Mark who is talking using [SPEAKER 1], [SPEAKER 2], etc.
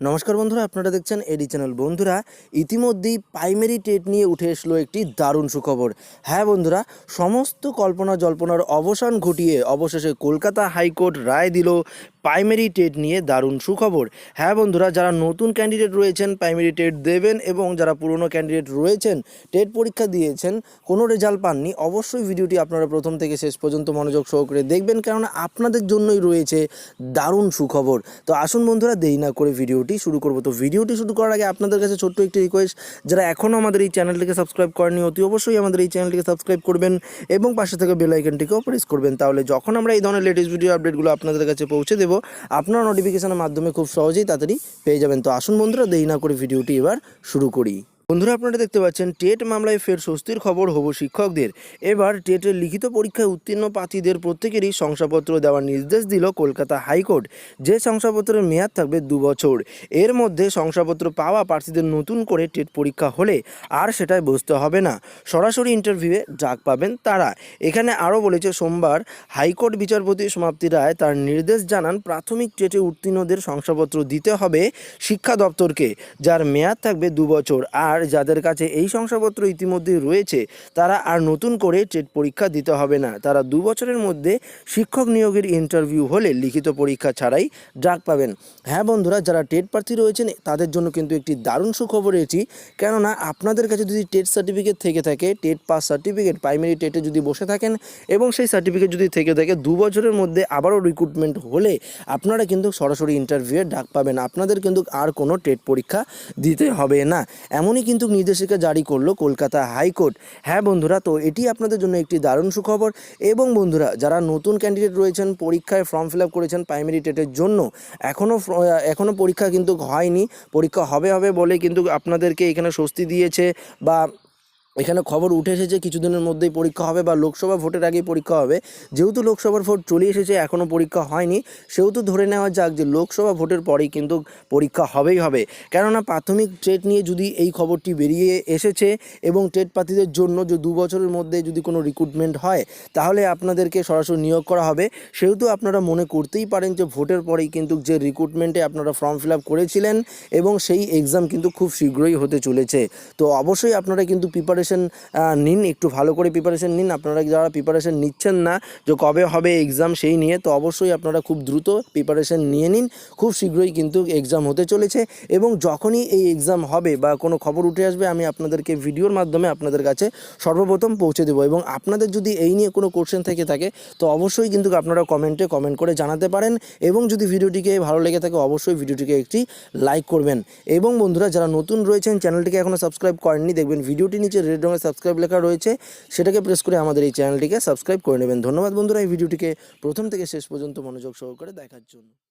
[SPEAKER 1] নমস্কার বন্ধুরা, আপনারা দেখছেন এডি চ্যানেল বন্ধুরা, ইতিমধ্যেই প্রাইমারি টেট নিয়ে উঠে এসলো একটি দারুণ সুখবর। হ্যাঁ বন্ধুরা, সমস্ত কল্পনা জল্পনার অবসান ঘটিয়ে অবশেষে কলকাতা হাইকোর্ট রায় দিল প্রাইমারি টেট নিয়ে দারুণ সুখবর। হ্যাঁ বন্ধুরা, যারা নতুন ক্যান্ডিডেট রয়েছেন প্রাইমারি টেট দেবেন এবং যারা পুরনো ক্যান্ডিডেট রয়েছেন টেট পরীক্ষা দিয়েছেন, কোনো রেজাল্ট পাননি, অবশ্যই ভিডিওটি আপনারা প্রথম থেকে শেষ পর্যন্ত মনোযোগ সহকারে দেখবেন, কেননা আপনাদের জন্যই রয়েছে দারুণ সুখবর। তো আসুন বন্ধুরা, দেরি না করে ভিডিওটি শুরু করব। তো ভিডিওটি শুরু করার আগে আপনাদের কাছে ছোট্ট একটি রিকোয়েস্ট যারা এখনও আমাদের এই চ্যানেলটিকে সাবস্ক্রাইব করেনি অতি অবশ্যই আমাদের এই চ্যানেলটিকে সাবস্ক্রাইব করবেন এবং পাশে থেকে বেলাইকনটিকেও প্রেস করবেন। তাহলে যখন আমরা এই ধরনের লেটেস্ট ভিডিও আপডেটগুলো আপনাদের কাছে পৌঁছে দেবো, আপনারা নোটিফিকেশনের মাধ্যমে খুব সহজেই তাড়াতাড়ি পেয়ে যাবেন। তো আসুন বন্ধুরা, দেরি না করে ভিডিওটি এবার শুরু করি। বন্ধুরা, আপনারা দেখতে পাচ্ছেন, টেট মামলায় ফের স্বস্তির খবর হব শিক্ষকদের। এবার টেটের লিখিত পরীক্ষায় উত্তীর্ণ প্রার্থীদের প্রত্যেকেরই শংসাপত্র দেওয়ার নির্দেশ দিল কলকাতা হাইকোর্ট। যে শংসাপত্রের মেয়াদ থাকবে দু বছর। এর মধ্যে শংসাপত্র পাওয়া প্রার্থীদের নতুন করে টেট পরীক্ষা হলে আর সেটায় বসতে হবে না। সরাসরি ইন্টারভিউয়ে ডাক পাবেন তারা। এখানে আরও বলেছে, সোমবার হাইকোর্ট বিচারপতি সমাপ্তি রায় তার নির্দেশ জানান, প্রাথমিক টেটে উত্তীর্ণদের শংসাপত্র দিতে হবে শিক্ষা দপ্তরকে, যার মেয়াদ থাকবে দু বছর। আর যাদের কাছে এই শংসাপত্র ইতিমধ্যে রয়েছে, তারা আর নতুন করে টেট পরীক্ষা দিতে হবে না। তারা দু বছরের মধ্যে শিক্ষক নিয়োগের ইন্টারভিউ হলে লিখিত পরীক্ষা ছাড়াই ডাক পাবেন। হ্যাঁ বন্ধুরা, যারা টেট প্রার্থী রয়েছেন, তাদের জন্য কিন্তু একটি দারুণ সুখবর এটি কেননা আপনাদের কাছে যদি টেট সার্টিফিকেট থেকে থাকে, টেট পাস সার্টিফিকেট, প্রাইমারি টেটে যদি বসে থাকেন এবং সেই সার্টিফিকেট যদি থেকে থাকে, দু বছরের মধ্যে আবারও রিক্রুটমেন্ট হলে আপনারা কিন্তু সরাসরি ইন্টারভিউয়ে ডাক পাবেন। আপনাদের কিন্তু আর কোনো টেট পরীক্ষা দিতে হবে না। এমনই কিন্তু নির্দেশিকা জারি করল কলকাতা হাইকোর্ট। হ্যাঁ বন্ধুরা, তো এটি আপনাদের জন্য একটি দারুণ সুখবর। এবং বন্ধুরা, যারা নতুন ক্যান্ডিডেট রয়েছেন, পরীক্ষায় ফর্ম ফিল আপ করেছেন প্রাইমারি টেটের জন্য এখনও এখনও পরীক্ষা কিন্তু হয়নি। পরীক্ষা হবে হবে বলে কিন্তু আপনাদেরকে এখানে স্বস্তি দিয়েছে বা এখানে খবর উঠে এসেছে, কিছুদিনের মধ্যেই পরীক্ষা হবে বা লোকসভা ভোটের আগেই পরীক্ষা হবে। যেহেতু লোকসভার ভোট চলে এসেছে এখনও পরীক্ষা হয়নি, সেহেতু ধরে নেওয়া যাক যে লোকসভা ভোটের পরেই কিন্তু পরীক্ষা হবেই হবে। কেননা প্রাথমিক টেট নিয়ে যদি এই খবরটি বেরিয়ে এসেছে এবং টেট প্রার্থীদের জন্য যে দু বছরের মধ্যে যদি কোনো রিক্রুটমেন্ট হয়, তাহলে আপনাদেরকে সরাসরি নিয়োগ করা হবে। সেহেতু আপনারা মনে করতেই পারেন যে ভোটের পরেই কিন্তু যে রিক্রুটমেন্টে আপনারা ফর্ম ফিল করেছিলেন এবং সেই এক্সাম কিন্তু খুব শীঘ্রই হতে চলেছে। তো অবশ্যই আপনারা কিন্তু প্রিপারেশন নিন, একটু ভালো করে প্রিপারেশন নিন। আপনারা যারা প্রিপারেশন নিচ্ছেন না, যে কবে হবে এক্সাম সেই নিয়ে, তো অবশ্যই আপনারা খুব দ্রুত প্রিপারেশন নিয়ে নিন। খুব শীঘ্রই কিন্তু এক্সাম হতে চলেছে এবং যখনই এই এক্সাম হবে বা কোনো খবর উঠে আসবে, আমি আপনাদেরকে ভিডিওর মাধ্যমে আপনাদের কাছে সর্বপ্রথম পৌঁছে দেবো। এবং আপনাদের যদি এই নিয়ে কোনো কোশ্চেন থেকে থাকে, তো অবশ্যই কিন্তু আপনারা কমেন্টে কমেন্ট করে জানাতে পারেন এবং যদি ভিডিওটিকে ভালো লেগে থাকে, অবশ্যই ভিডিওটিকে একটি লাইক করবেন। এবং বন্ধুরা, যারা নতুন রয়েছেন চ্যানেলটিকে এখনও সাবস্ক্রাইব করেননি, দেখবেন ভিডিওটি নিচে রেড রঙের সাবস্ক্রাইব লেখা রয়েছে, সেটাকে প্রেস করে আমাদের এই চ্যানেলটিকে সাবস্ক্রাইব করে নেবেন। ধন্যবাদ বন্ধুরা, এই ভিডিওটিকে প্রথম থেকে শেষ পর্যন্ত মনোযোগ সহকারে দেখার জন্য।